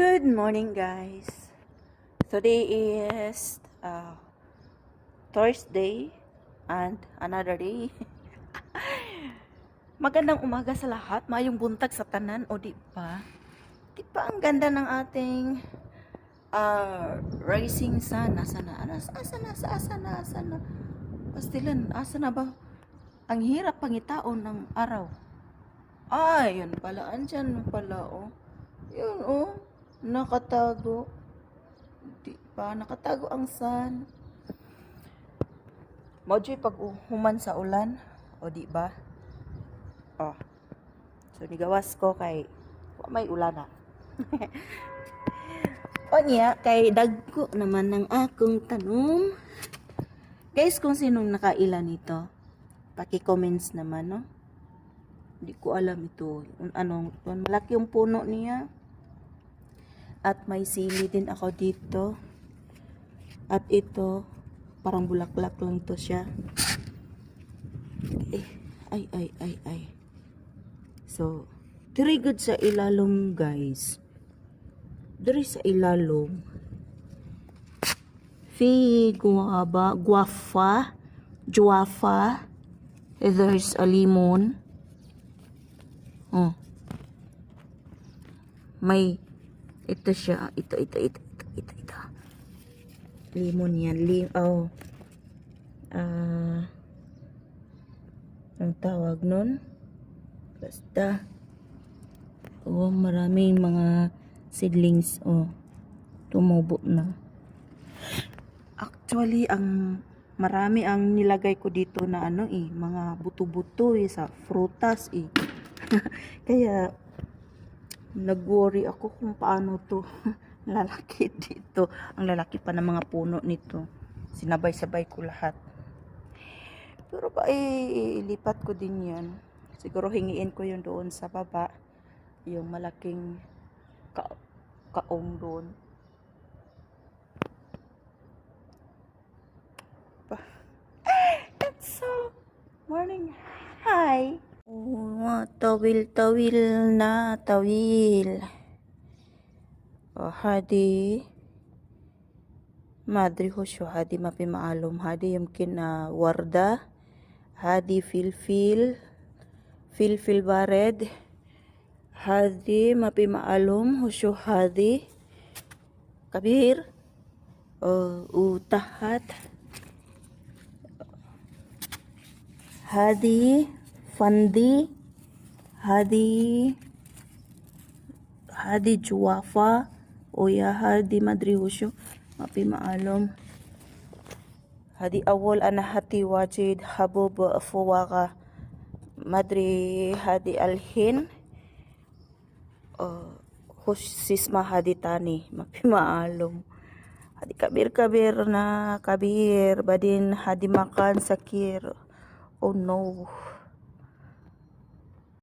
Good morning, guys. Today is uh, Thursday and another day. Magandang umaga sa lahat. Mayong buntag sa tanan, o di ba? Di ba ang ganda ng ating uh, rising sun? Asa na? Anas, asa na? Asa, asa na? Asa na? Pastilan, asa na ba? Ang hirap pangitaon ng araw. Ay, yun pala. Andyan pala, oh. Yun, oh. Nakatago. Di pa, nakatago ang sun. Mojoy pag human sa ulan, o di ba? Oh. So, nigawas ko kay may ulana. o niya, kay dagko naman ng akong tanong. Guys, kung sinong nakailan nito, paki-comments naman, no? Hindi ko alam ito. Un- Ano, malaki yung puno niya. At may sili din ako dito. At ito, parang bulaklak lang to siya. Eh, ay, ay, ay, ay. So, very sa ilalong, guys. Diri sa ilalong. Fi guava, guafa, juafa. There's a lemon. Oh. May ito siya, ito ito ito ito ito. ito. Lemon yan, lim oh. Ah ang tawag nun? Basta oh, maraming mga seedlings oh. Tumubo na. Actually, ang marami ang nilagay ko dito na ano eh, mga buto-buto eh, sa frutas eh. Kaya, nag-worry ako kung paano to lalaki dito. Ang lalaki pa ng mga puno nito. Sinabay-sabay ko lahat. Pero ba, eh, ilipat ko din yan. Siguro hingiin ko yun doon sa baba. Yung malaking ka kaong doon. It's so morning. Hi. Oh, tawil-tawil na tawil. Oh, hadi. Madri ho siya, hadi mapi maalom. Hadi yumkin na warda. Hadi filfil. Filfil bared. Hadi mapi maalom. Husyo hadi. Kabir. Oh, utahat. Hadi. Hadi. Juwafa. Oya Hadi Madri Husyo. Mapi maalom. Hadi awol anahati wajid habub fuwaka. Madri Hadi Alhin. Uh, Husisma Hadi Tani. Mapi maalom. Hadi kabir kabir na kabir. Badin hadi makan sakir. Oh no.